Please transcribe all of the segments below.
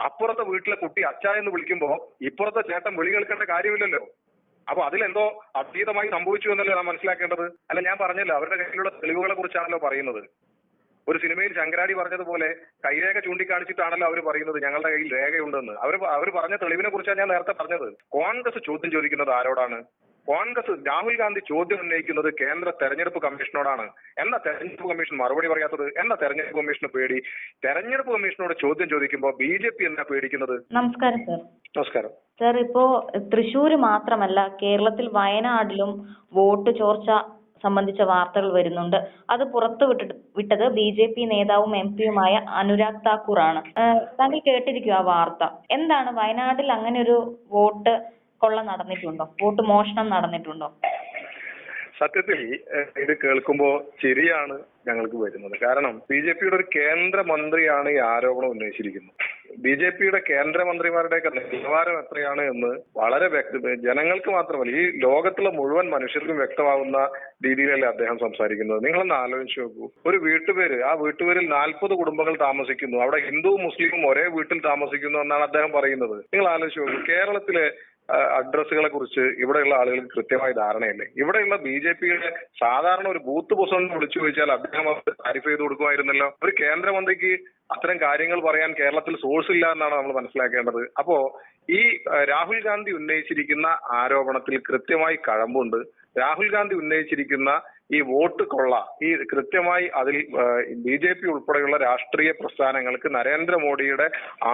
അപ്പുറത്തെ വീട്ടിലെ കുട്ടി അച്ഛ എന്ന് വിളിക്കുമ്പോ ഇപ്പുറത്തെ ചേട്ടൻ വിളി കേൾക്കേണ്ട കാര്യമില്ലല്ലോ. അപ്പൊ അതിലെന്തോ അതീതമായി സംഭവിച്ചു എന്നല്ലേ നാം മനസ്സിലാക്കേണ്ടത്? അല്ല ഞാൻ പറഞ്ഞല്ലോ അവരുടെ കയ്യിലുള്ള തെളിവുകളെ കുറിച്ചാണല്ലോ പറയുന്നത്. ഒരു സിനിമയിൽ ശങ്കരാടി പറഞ്ഞതുപോലെ കൈരേഖ ചൂണ്ടിക്കാണിച്ചിട്ടാണല്ലോ അവർ പറയുന്നത് ഞങ്ങളുടെ കയ്യിൽ രേഖയുണ്ടെന്ന്. അവർ അവർ പറഞ്ഞ തെളിവിനെ കുറിച്ചാണ് ഞാൻ നേരത്തെ പറഞ്ഞത്. കോൺഗ്രസ് ചോദ്യം ചോദിക്കുന്നത് ആരോടാണ്? കോൺഗ്രസ് രാഹുൽ ഗാന്ധി ചോദ്യം ഉന്നയിക്കുന്നത് കേന്ദ്ര തെരഞ്ഞെടുപ്പ് കമ്മീഷനോടാണ്. എന്ന തെരഞ്ഞെടുപ്പ് കമ്മീഷൻ മറുപടി പറയാത്തത്? എന്ന തെരഞ്ഞെടുപ്പ് കമ്മീഷന് പേടി? തെരഞ്ഞെടുപ്പ് കമ്മീഷനോട് ചോദ്യം ചോദിക്കുമ്പോൾ ബി ജെ പി എന്നാ പേടിക്കുന്നത്? നമസ്കാരം സർ. നമസ്കാരം. സർ ഇപ്പോ തൃശ്ശൂര് മാത്രമല്ല കേരളത്തിൽ വയനാടിലും വോട്ട് ചോർച്ച സംബന്ധിച്ച വാർത്തകൾ വരുന്നുണ്ട്. അത് പുറത്തു വിട്ടിട്ട് വിട്ടത് ബി ജെ പി നേതാവും എം പിയുമായ അനുരാഗ് താക്കൂർ ആണ് ഏഹ് താങ്കൾ കേട്ടിരിക്കും ആ വാർത്ത. എന്താണ് വയനാട്ടിൽ അങ്ങനെ ഒരു വോട്ട് കൊള്ള നടന്നിട്ടുണ്ടോ? വോട്ട് മോഷണം നടന്നിട്ടുണ്ടോ? സത്യത്തിൽ ഇത് കേൾക്കുമ്പോ ചിരിയാണ് ഞങ്ങൾക്ക് വരുന്നത്. കാരണം ബി ജെ പിയുടെ ഒരു കേന്ദ്രമന്ത്രിയാണ് ഈ ആരോപണം ഉന്നയിച്ചിരിക്കുന്നത്. ബി ജെ പിയുടെ കേന്ദ്രമന്ത്രിമാരുടെയൊക്കെ നിലവാരം എത്രയാണ് എന്ന് വളരെ വ്യക്ത ജനങ്ങൾക്ക് മാത്രമല്ല ഈ ലോകത്തുള്ള മുഴുവൻ മനുഷ്യർക്കും വ്യക്തമാവുന്ന രീതിയിലല്ലേ അദ്ദേഹം സംസാരിക്കുന്നത്. നിങ്ങളൊന്ന് ആലോചിച്ച് നോക്കൂ. ഒരു വീട്ടുപേര് ആ വീട്ടുപേരിൽ നാൽപ്പത് കുടുംബങ്ങൾ താമസിക്കുന്നു. അവിടെ ഹിന്ദുവും മുസ്ലിമും ഒരേ വീട്ടിൽ താമസിക്കുന്നു എന്നാണ് അദ്ദേഹം പറയുന്നത്. നിങ്ങൾ ആലോചിച്ച് നോക്കൂ. കേരളത്തിലെ അഡ്രസ്സുകളെ കുറിച്ച് ഇവിടെയുള്ള ആളുകൾക്ക് കൃത്യമായ ധാരണയില്ലേ? ഇവിടെയുള്ള ബി ജെ പിയുടെ സാധാരണ ഒരു ബൂത്ത് പ്രസിഡന്റ് വിളിച്ചു ചോദിച്ചാൽ അദ്ദേഹം അത് ക്ലാരിഫൈ ചെയ്ത് കൊടുക്കുമായിരുന്നല്ലോ. ഒരു കേന്ദ്രമന്ത്രിക്ക് അത്തരം കാര്യങ്ങൾ പറയാൻ കേരളത്തിൽ സോഴ്സ് ഇല്ല എന്നാണ് നമ്മൾ മനസ്സിലാക്കേണ്ടത്. അപ്പോ ഈ രാഹുൽ ഗാന്ധി ഉന്നയിച്ചിരിക്കുന്ന ആരോപണത്തിൽ കൃത്യമായി കഴമ്പുണ്ട്. രാഹുൽ ഗാന്ധി ഉന്നയിച്ചിരിക്കുന്ന ഈ വോട്ട് കൊള്ള ഈ കൃത്യമായി അതിൽ ബി ജെ പി ഉൾപ്പെടെയുള്ള രാഷ്ട്രീയ പ്രസ്ഥാനങ്ങൾക്ക് നരേന്ദ്രമോദിയുടെ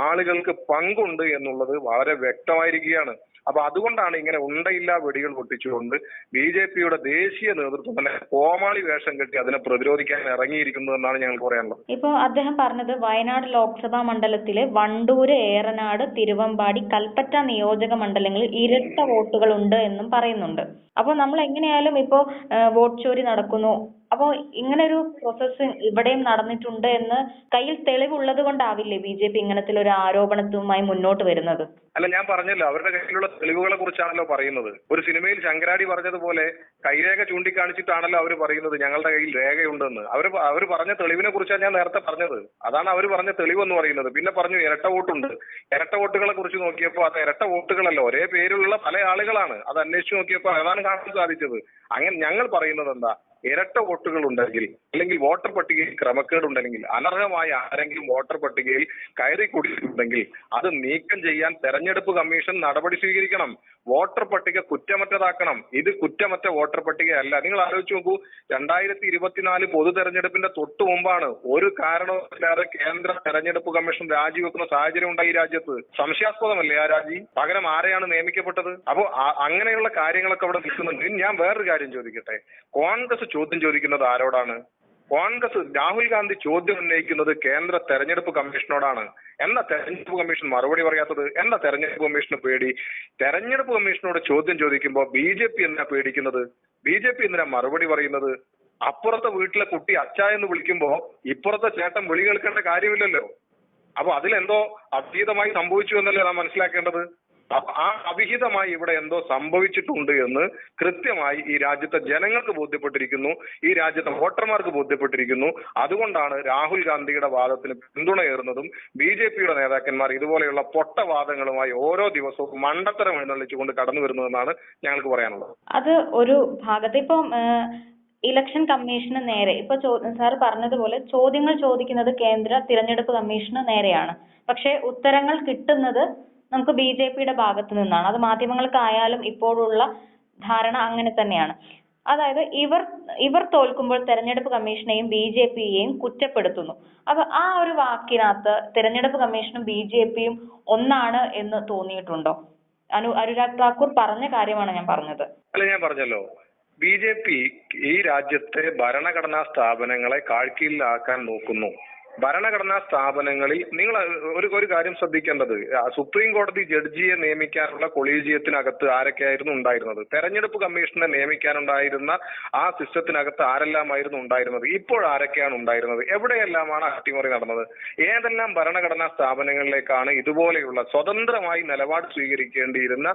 ആളുകൾക്ക് പങ്കുണ്ട് എന്നുള്ളത് വളരെ വ്യക്തമായിരിക്കുകയാണ്. അപ്പൊ അതുകൊണ്ടാണ് ഇങ്ങനെ ഉണ്ടയില്ല വെടികൾ പൊട്ടിച്ചുകൊണ്ട് ബി ജെ പിയുടെ ദേശീയ നേതൃത്വം തന്നെ കോമാളി വേഷം കെട്ടി അതിനെ പ്രതിരോധിക്കാൻ ഇറങ്ങിയിരിക്കുന്നു എന്നാണ് ഞങ്ങൾക്ക് പറയാനുള്ളത്. ഇപ്പൊ അദ്ദേഹം പറഞ്ഞത് വയനാട് ലോക്സഭാ മണ്ഡലത്തിലെ വണ്ടൂര് ഏറനാട് തിരുവമ്പാടി കൽപ്പറ്റ നിയോജക മണ്ഡലങ്ങളിൽ ഇരട്ട വോട്ടുകൾ ഉണ്ട് എന്നും പറയുന്നുണ്ട്. അപ്പോൾ നമ്മൾ എങ്ങനെയായാലും ഇപ്പോ വോട്ട് ചോരി നടക്കുന്നു. അപ്പോ ഇങ്ങനെ ഒരു പ്രോസസ്സ് ഇവിടെയും നടന്നിട്ടുണ്ട് എന്ന് കയ്യിൽ തെളിവുള്ളത് കൊണ്ടാവില്ലേ ബി ജെ പി ഇങ്ങനത്തെ ഒരു ആരോപണത്തുമായി മുന്നോട്ട് വരുന്നത്? അല്ല ഞാൻ പറഞ്ഞല്ലോ അവരുടെ കയ്യിലുള്ള തെളിവുകളെ കുറിച്ചാണല്ലോ പറയുന്നത്. ഒരു സിനിമയിൽ ശങ്കരാടി പറഞ്ഞതുപോലെ കൈരേഖ ചൂണ്ടിക്കാണിച്ചിട്ടാണല്ലോ അവർ പറയുന്നത് ഞങ്ങളുടെ കയ്യിൽ രേഖയുണ്ടെന്ന്. അവർ അവർ പറഞ്ഞ തെളിവിനെ കുറിച്ചാണ് ഞാൻ നേരത്തെ പറഞ്ഞത്. അതാണ് അവർ പറഞ്ഞ തെളിവെന്ന് പറയുന്നത്. പിന്നെ പറഞ്ഞു ഇരട്ട വോട്ടുണ്ട്. ഇരട്ട വോട്ടുകളെ കുറിച്ച് നോക്കിയപ്പോ അത് ഇരട്ട വോട്ടുകളല്ല ഒരേ പേരിലുള്ള പല ആളുകളാണ്. അത് അന്വേഷിച്ച് നോക്കിയപ്പോ അതാണ് കാണാൻ സാധിച്ചത്. അങ്ങനെ ഞങ്ങൾ പറയുന്നത് എന്താ ഇരട്ട വോട്ടുകൾ ഉണ്ടെങ്കിൽ അല്ലെങ്കിൽ വോട്ടർ പട്ടികയിൽ ക്രമക്കേട് ഉണ്ടെങ്കിൽ അനർഹമായ ആരെങ്കിലും വോട്ടർ പട്ടികയിൽ കയറി കൂടിയിട്ടുണ്ടെങ്കിൽ അത് നീക്കം ചെയ്യാൻ തെരഞ്ഞെടുപ്പ് കമ്മീഷൻ നടപടി സ്വീകരിക്കണം. വോട്ടർ പട്ടിക കുറ്റമറ്റതാക്കണം. ഇത് കുറ്റമറ്റ വോട്ടർ പട്ടികയല്ല. നിങ്ങൾ ആലോചിച്ച് നോക്കൂ രണ്ടായിരത്തി ഇരുപത്തിനാല് പൊതു തെരഞ്ഞെടുപ്പിന്റെ തൊട്ടു മുമ്പാണ് ഒരു കാരണവുമില്ലാതെ കേന്ദ്ര തെരഞ്ഞെടുപ്പ് കമ്മീഷൻ രാജിവെക്കുന്ന സാഹചര്യം ഉണ്ടായി രാജ്യത്ത്. സംശയാസ്പദമല്ലേ ആ രാജി? പകരം ആരെയാണ് നിയമിക്കപ്പെട്ടത്? അപ്പോ അങ്ങനെയുള്ള കാര്യങ്ങളൊക്കെ അവിടെ നിൽക്കുന്നുണ്ട്. ഞാൻ വേറൊരു കാര്യം ചോദിക്കട്ടെ. കോൺഗ്രസ് ചോദ്യം ചോദിക്കുന്നത് ആരോടാണ്? കോൺഗ്രസ് രാഹുൽ ഗാന്ധി ചോദ്യം ഉന്നയിക്കുന്നത് കേന്ദ്ര തെരഞ്ഞെടുപ്പ് കമ്മീഷനോടാണ്. എന്ന തെരഞ്ഞെടുപ്പ് കമ്മീഷൻ മറുപടി പറയാത്തത്? എന്ന തെരഞ്ഞെടുപ്പ് കമ്മീഷന് പേടി? തെരഞ്ഞെടുപ്പ് കമ്മീഷനോട് ചോദ്യം ചോദിക്കുമ്പോൾ ബി ജെ പി എന്നാ പേടിക്കുന്നത്? ബി ജെ പി എന്തിനാ മറുപടി പറയുന്നത്? അപ്പുറത്തെ വീട്ടിലെ കുട്ടി അച്ഛ എന്ന് വിളിക്കുമ്പോ ഇപ്പുറത്തെ ചേട്ടൻ വിളി കേൾക്കേണ്ട കാര്യമില്ലല്ലോ. അപ്പൊ അതിലെന്തോ അതീതമായി സംഭവിച്ചു എന്നല്ലേ നാം മനസ്സിലാക്കേണ്ടത്? അപ്പൊ ആ അവിഹിതമായി ഇവിടെ എന്തോ സംഭവിച്ചിട്ടുണ്ട് എന്ന് കൃത്യമായി ഈ രാജ്യത്തെ ജനങ്ങൾക്ക് ബോധ്യപ്പെട്ടിരിക്കുന്നു. ഈ രാജ്യത്തെ വോട്ടർമാർക്ക് ബോധ്യപ്പെട്ടിരിക്കുന്നു. അതുകൊണ്ടാണ് രാഹുൽ ഗാന്ധിയുടെ വാദത്തിന് പിന്തുണയേറുന്നതും ബി ജെ പിയുടെ നേതാക്കന്മാർ ഇതുപോലെയുള്ള പൊട്ടവാദങ്ങളുമായി ഓരോ ദിവസവും മണ്ടത്തരം എഴുന്നള്ളിച്ചുകൊണ്ട് കടന്നു വരുന്നതെന്നാണ് ഞങ്ങൾക്ക് പറയാനുള്ളത്. അത് ഒരു ഭാഗത്ത് ഇപ്പം ഇലക്ഷൻ കമ്മീഷന് നേരെ ഇപ്പൊ സാർ പറഞ്ഞതുപോലെ ചോദ്യങ്ങൾ ചോദിക്കുന്നത് കേന്ദ്ര തിരഞ്ഞെടുപ്പ് കമ്മീഷന് നേരെയാണ്. പക്ഷേ ഉത്തരങ്ങൾ കിട്ടുന്നത് നമുക്ക് ബി ജെ പിയുടെ ഭാഗത്ത് നിന്നാണ്. അത് മാധ്യമങ്ങൾക്കായാലും ഇപ്പോഴുള്ള ധാരണ അങ്ങനെ തന്നെയാണ്. അതായത് ഇവർ ഇവർ തോൽക്കുമ്പോൾ തെരഞ്ഞെടുപ്പ് കമ്മീഷനെയും ബി ജെ പിയെയും കുറ്റപ്പെടുത്തുന്നു. അപ്പൊ ആ ഒരു വാക്കിനകത്ത് തെരഞ്ഞെടുപ്പ് കമ്മീഷനും ബി ജെ പിയും ഒന്നാണ് എന്ന് തോന്നിയിട്ടുണ്ടോ? അനു അനുരാഗ് താക്കൂർ പറഞ്ഞ കാര്യമാണ് ഞാൻ പറഞ്ഞത്. അല്ല ഞാൻ പറഞ്ഞല്ലോ. ബി ജെ പി ഈ രാജ്യത്തെ ഭരണഘടനാ സ്ഥാപനങ്ങളെ കാഴ്ചയിലാക്കാൻ നോക്കുന്നു. ഭരണഘടനാ സ്ഥാപനങ്ങളിൽ നിങ്ങൾ ഒരു ഒരു കാര്യം ശ്രദ്ധിക്കേണ്ടത്. സുപ്രീം കോടതി ജഡ്ജിയെ നിയമിക്കാനുള്ള കൊളീജിയത്തിനകത്ത് ആരൊക്കെയായിരുന്നു ഉണ്ടായിരുന്നത്? തെരഞ്ഞെടുപ്പ് കമ്മീഷനെ നിയമിക്കാനുണ്ടായിരുന്ന ആ സിസ്റ്റത്തിനകത്ത് ആരെല്ലാമായിരുന്നു ഉണ്ടായിരുന്നത്? ഇപ്പോൾ ആരൊക്കെയാണ് ഉണ്ടായിരുന്നത്? എവിടെയെല്ലാമാണ് അട്ടിമറി നടന്നത്? ഏതെല്ലാം ഭരണഘടനാ സ്ഥാപനങ്ങളിലേക്കാണ് ഇതുപോലെയുള്ള സ്വതന്ത്രമായി നിലപാട് സ്വീകരിക്കേണ്ടിയിരുന്ന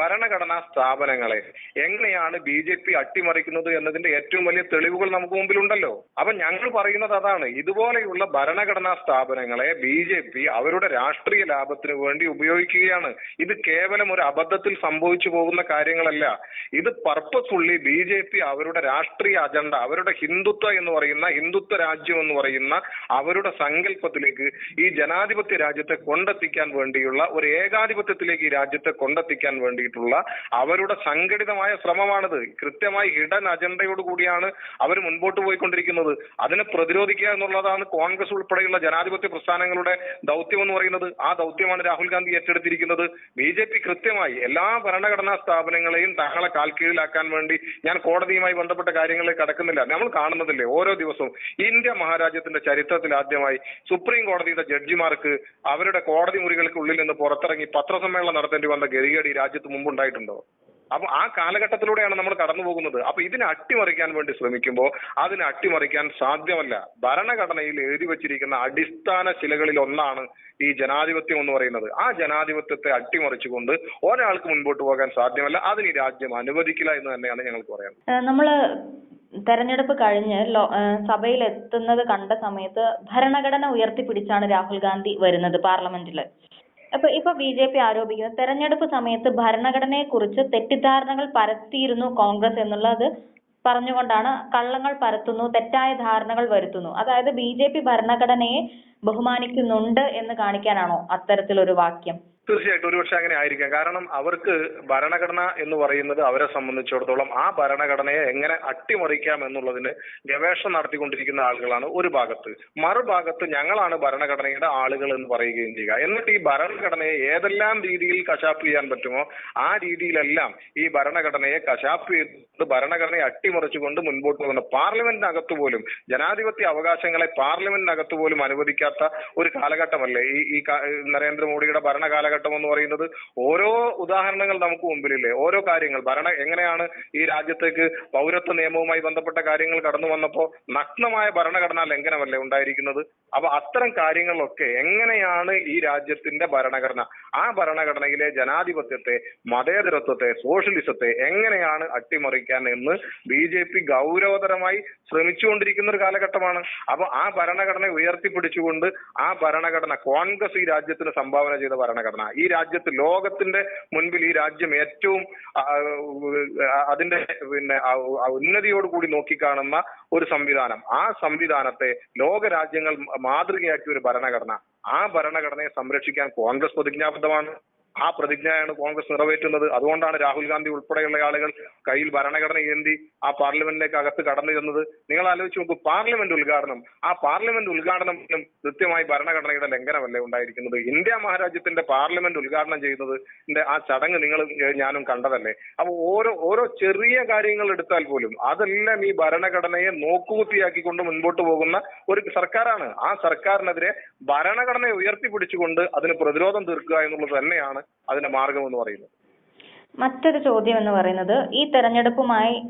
ഭരണഘടനാ സ്ഥാപനങ്ങളെ എങ്ങനെയാണ് ബി ജെ പി അട്ടിമറിക്കുന്നത് എന്നതിന്റെ ഏറ്റവും വലിയ തെളിവുകൾ നമുക്ക് മുമ്പിലുണ്ടല്ലോ. അപ്പൊ ഞങ്ങൾ പറയുന്നത് അതാണ്. ഇതുപോലെയുള്ള ഭരണഘടനാ സ്ഥാപനങ്ങളെ ബി ജെ പി അവരുടെ രാഷ്ട്രീയ ലാഭത്തിന് വേണ്ടി ഉപയോഗിക്കുകയാണ്. ഇത് കേവലം ഒരു അബദ്ധത്തിൽ സംഭവിച്ചു പോകുന്ന കാര്യങ്ങളല്ല. ഇത് പർപ്പസ്ഫുള്ളി ബി ജെ പി അവരുടെ രാഷ്ട്രീയ അജണ്ട അവരുടെ ഹിന്ദുത്വ എന്ന് പറയുന്ന ഹിന്ദുത്വ രാജ്യം എന്ന് പറയുന്ന അവരുടെ സങ്കല്പത്തിലേക്ക് ഈ ജനാധിപത്യ രാജ്യത്തെ കൊണ്ടെത്തിക്കാൻ വേണ്ടിയുള്ള ഒരു ഏകാധിപത്യത്തിലേക്ക് ഈ രാജ്യത്തെ കൊണ്ടെത്തിക്കാൻ വേണ്ടിയിട്ടുള്ള അവരുടെ സംഘടിതമായ ശ്രമമാണിത്. കൃത്യമായി ഹിഡൻ അജണ്ടയോട് കൂടിയാണ് അവർ മുൻപോട്ട് പോയിക്കൊണ്ടിരിക്കുന്നത്. അതിനെ പ്രതിരോധിക്കുക എന്നുള്ളതാണ് കോൺഗ്രസ് ഉൾപ്പെടെയുള്ള ജനാധിപത്യ പ്രസ്ഥാനങ്ങളുടെ ദൗത്യം എന്ന് പറയുന്നത് ആ ദൗത്യമാണ് രാഹുൽ ഗാന്ധി ഏറ്റെടുത്തിരിക്കുന്നത്. ബി ജെ പി കൃത്യമായി എല്ലാ ഭരണഘടനാ സ്ഥാപനങ്ങളെയും തങ്ങളെ കാൽക്കീഴിലാക്കാൻ വേണ്ടി ഞാൻ കോടതിയുമായി ബന്ധപ്പെട്ട കാര്യങ്ങളിൽ കടക്കുന്നില്ല. നമ്മൾ കാണുന്നതല്ലേ ഓരോ ദിവസവും. ഇന്ത്യ മഹാരാജ്യത്തിന്റെ ചരിത്രത്തിൽ ആദ്യമായി സുപ്രീം കോടതിയുടെ ജഡ്ജിമാർക്ക് അവരുടെ കോടതി മുറികൾക്കുള്ളിൽ നിന്ന് പുറത്തിറങ്ങി പത്രസമ്മേളനം നടത്തേണ്ടി വന്ന ഗതികേട് ഈ രാജ്യത്ത് മുമ്പുണ്ടായിട്ടുണ്ടോ? അപ്പൊ ആ കാലഘട്ടത്തിലൂടെയാണ് നമ്മൾ കടന്നു പോകുന്നത്. അപ്പൊ ഇതിനെ അട്ടിമറിക്കാൻ വേണ്ടി ശ്രമിക്കുമ്പോൾ അതിനെ അട്ടിമറിക്കാൻ സാധ്യമല്ല. ഭരണഘടനയിൽ എഴുതി വച്ചിരിക്കുന്ന അടിസ്ഥാന ശിലകളിൽ ഒന്നാണ് ഈ ജനാധിപത്യം എന്ന് പറയുന്നത്. ആ ജനാധിപത്യത്തെ അട്ടിമറിച്ചുകൊണ്ട് ഒരാൾക്ക് മുൻപോട്ട് പോകാൻ സാധ്യമല്ല. അതിന് ഈ രാജ്യം അനുവദിക്കില്ല എന്ന് തന്നെയാണ് ഞങ്ങൾക്ക് പറയാം നമ്മൾ തെരഞ്ഞെടുപ്പ് കഴിഞ്ഞ് സഭയിൽ എത്തുന്നത് കണ്ട സമയത്ത് ഭരണഘടന ഉയർത്തിപ്പിടിച്ചാണ് രാഹുൽ ഗാന്ധി വരുന്നത് പാർലമെന്റിൽ. അപ്പൊ ഇപ്പൊ ബി ജെ പി ആരോപിക്കുന്നത് തെരഞ്ഞെടുപ്പ് സമയത്ത് ഭരണഘടനയെ കുറിച്ച് തെറ്റിദ്ധാരണകൾ പരത്തിയിരുന്നു കോൺഗ്രസ് എന്നുള്ളത് പറഞ്ഞുകൊണ്ടാണ് കള്ളങ്ങൾ പരത്തുന്നു തെറ്റായ ധാരണകൾ വരുത്തുന്നു. അതായത് ബി ജെ പി ഭരണഘടനയെ ബഹുമാനിക്കുന്നുണ്ട് എന്ന് കാണിക്കാനാണോ അത്തരത്തിലൊരു വാക്യം? തീർച്ചയായിട്ടും ഒരുപക്ഷെ അങ്ങനെ ആയിരിക്കാം. കാരണം അവർക്ക് ഭരണഘടന എന്ന് പറയുന്നത് അവരെ സംബന്ധിച്ചിടത്തോളം ആ ഭരണഘടനയെ എങ്ങനെ അട്ടിമറിക്കാം എന്നുള്ളതിന് ഗവേഷണം നടത്തിക്കൊണ്ടിരിക്കുന്ന ആളുകളാണ് ഒരു ഭാഗത്ത്. മറുഭാഗത്ത് ഞങ്ങളാണ് ഭരണഘടനയുടെ ആളുകൾ എന്ന് പറയുകയും ചെയ്യുക. എന്നിട്ട് ഈ ഭരണഘടനയെ ഏതെല്ലാം രീതിയിൽ കശാപ്പ് ചെയ്യാൻ പറ്റുമോ ആ രീതിയിലെല്ലാം ഈ ഭരണഘടനയെ കശാപ്പ് ചെയ്ത് ഭരണഘടനയെ അട്ടിമറിച്ചുകൊണ്ട് മുൻപോട്ട് പോകുന്നു പാർലമെന്റിനകത്ത് പോലും ജനാധിപത്യ അവകാശങ്ങളെ പാർലമെന്റിനകത്ത് പോലും അനുവദിക്കാത്ത ഒരു കാലഘട്ടമല്ലേ? ഈ ഈ നരേന്ദ്രമോദിയുടെ ഭരണ കാലഘട്ടം എന്ന് പറയുന്നത് ഓരോ ഉദാഹരണങ്ങൾ നമുക്ക് മുമ്പിലില്ലേ? ഓരോ കാര്യങ്ങൾ. ഭരണ എങ്ങനെയാണ് ഈ രാജ്യത്തേക്ക് പൗരത്വ നിയമവുമായി ബന്ധപ്പെട്ട കാര്യങ്ങൾ കടന്നു വന്നപ്പോൾ നഗ്നമായ ഭരണഘടനാ ലംഘനമല്ലേ ഉണ്ടായിരിക്കുന്നത്? അപ്പൊ അത്തരം കാര്യങ്ങളൊക്കെ എങ്ങനെയാണ് ഈ രാജ്യത്തിന്റെ ഭരണഘടന ആ ഭരണഘടനയിലെ ജനാധിപത്യത്തെ മതേതരത്വത്തെ സോഷ്യലിസത്തെ എങ്ങനെയാണ് അട്ടിമറിക്കാൻ എന്ന് ബി ജെ പി ഗൗരവതരമായി ശ്രമിച്ചുകൊണ്ടിരിക്കുന്ന ഒരു കാലഘട്ടമാണ്. അപ്പൊ ആ ഭരണഘടന ഉയർത്തിപ്പിടിച്ചുകൊണ്ട് ആ ഭരണഘടന കോൺഗ്രസ് ഈ രാജ്യത്തിന് സംഭാവന ചെയ്ത ഭരണഘടന. ഈ രാജ്യത്ത് ലോകത്തിന്റെ മുൻപിൽ ഈ രാജ്യം ഏറ്റവും അതിന്റെ പിന്നെ ഉന്നതിയോടുകൂടി നോക്കിക്കാണുന്ന ഒരു സംവിധാനം. ആ സംവിധാനത്തെ ലോക രാജ്യങ്ങൾ മാതൃകയാക്കിയ ഒരു ഭരണഘടന. ആ ഭരണഘടനയെ സംരക്ഷിക്കാൻ കോൺഗ്രസ് പ്രതിജ്ഞാബദ്ധമാണ്. ആ പ്രതിജ്ഞയാണ് കോൺഗ്രസ് നിറവേറ്റുന്നത്. അതുകൊണ്ടാണ് രാഹുൽ ഗാന്ധി ഉൾപ്പെടെയുള്ള ആളുകൾ കയ്യിൽ ഭരണഘടന ഏന്തി ആ പാർലമെന്റിലേക്ക് അകത്ത് കടന്നു ചെന്നത്. നിങ്ങൾ ആലോചിച്ച് നോക്കൂ പാർലമെന്റ് ഉദ്ഘാടനം ആ പാർലമെന്റ് ഉദ്ഘാടനം കൃത്യമായി ഭരണഘടനയുടെ ലംഘനമല്ലേ ഉണ്ടായിരിക്കുന്നത്? ഇന്ത്യ മഹാരാജ്യത്തിന്റെ പാർലമെന്റ് ഉദ്ഘാടനം ചെയ്യുന്നത് ആ ചടങ്ങ് നിങ്ങൾ ഞാനും കണ്ടതല്ലേ? അപ്പൊ ഓരോ ഓരോ ചെറിയ കാര്യങ്ങൾ എടുത്താൽ പോലും അതെല്ലാം ഈ ഭരണഘടനയെ നോക്കുകുത്തിയാക്കിക്കൊണ്ട് മുൻപോട്ട് പോകുന്ന ഒരു സർക്കാരാണ്. ആ സർക്കാരിനെതിരെ ഭരണഘടനയെ ഉയർത്തിപ്പിടിച്ചുകൊണ്ട് അതിന് പ്രതിരോധം തീർക്കുക എന്നുള്ളത് തന്നെയാണ് അതിന്റെ മാർഗം എന്ന് പറയുന്നത്. മറ്റൊരു ചോദ്യം എന്ന് പറയുന്നത് ഈ തെരഞ്ഞെടുപ്പുമായി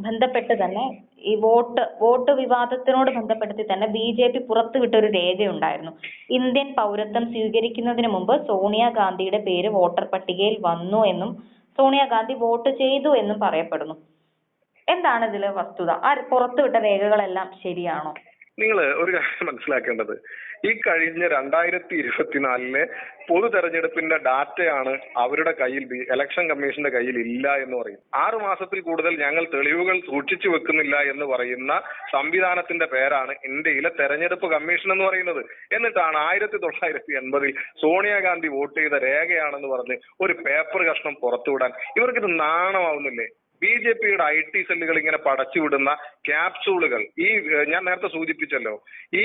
ബന്ധപ്പെട്ട് തന്നെ ഈ വോട്ട് വോട്ട് വിവാദത്തിനോട് ബന്ധപ്പെടുത്തി തന്നെ ബി ജെ പി പുറത്തുവിട്ട ഒരു രേഖയുണ്ടായിരുന്നു. ഇന്ത്യൻ പൗരത്വം സ്വീകരിക്കുന്നതിന് മുമ്പ് സോണിയാഗാന്ധിയുടെ പേര് വോട്ടർ പട്ടികയിൽ വന്നു എന്നും സോണിയാഗാന്ധി വോട്ട് ചെയ്തു എന്നും പറയപ്പെടുന്നു. എന്താണ് ഇതിലെ വസ്തുത? ആ പുറത്തുവിട്ട രേഖകളെല്ലാം ശരിയാണോ? നിങ്ങൾ ഒരു കാര്യം മനസ്സിലാക്കേണ്ടത്. ഈ കഴിഞ്ഞ രണ്ടായിരത്തി ഇരുപത്തിനാലിലെ പൊതു തെരഞ്ഞെടുപ്പിന്റെ ഡാറ്റയാണ് അവരുടെ കയ്യിൽ ഇലക്ഷൻ കമ്മീഷന്റെ കയ്യിൽ ഇല്ല എന്ന് പറയും ആറു മാസത്തിൽ കൂടുതൽ ഞങ്ങൾ തെളിവുകൾ സൂക്ഷിച്ചു വെക്കുന്നില്ല എന്ന് പറയുന്ന സംവിധാനത്തിന്റെ പേരാണ് ഇന്ത്യയിലെ തെരഞ്ഞെടുപ്പ് കമ്മീഷൻ എന്ന് പറയുന്നത്. എന്നിട്ടാണ് ആയിരത്തി തൊള്ളായിരത്തി എൺപതിൽ സോണിയാഗാന്ധി വോട്ട് ചെയ്ത രേഖയാണെന്ന് പറഞ്ഞ് ഒരു പേപ്പർ കഷ്ണം പുറത്തുവിടാൻ. ഇവർക്കിത് നാണമാവുന്നില്ലേ? ബി ജെ പിയുടെ ഐ ടി സെല്ലുകൾ ഇങ്ങനെ പടച്ചുവിടുന്ന ക്യാപ്സൂളുകൾ ഈ ഞാൻ നേരത്തെ സൂചിപ്പിച്ചല്ലോ. ഈ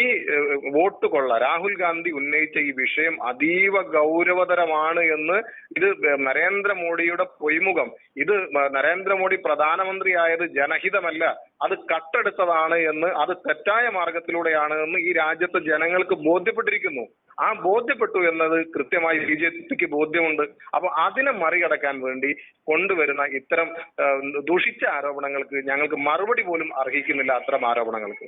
വോട്ട് കൊള്ള രാഹുൽ ഗാന്ധി ഉന്നയിച്ച ഈ വിഷയം അതീവ ഗൗരവതരമാണ് എന്ന് ഇത് നരേന്ദ്രമോദിയുടെ പൊയ്മുഖം. ഇത് നരേന്ദ്രമോദി പ്രധാനമന്ത്രിയായത് ജനഹിതമല്ല. അത് കട്ടെടുത്തതാണ് എന്ന് അത് തെറ്റായ മാർഗത്തിലൂടെയാണ് എന്ന് ഈ രാജ്യത്തെ ജനങ്ങൾക്ക് ബോധ്യപ്പെട്ടിരിക്കുന്നു. ആ ബോധ്യപ്പെട്ടു എന്നത് കൃത്യമായി ബി ജെ പിക്ക് ബോധ്യമുണ്ട്. അപ്പൊ അതിനെ മറികടക്കാൻ വേണ്ടി കൊണ്ടുവരുന്ന ഇത്തരം ദുഷിച്ച ആരോപണങ്ങൾക്ക് ഞങ്ങൾക്ക് മറുപടി പോലും അർഹിക്കുന്നില്ല അത്തരം ആരോപണങ്ങൾക്ക്.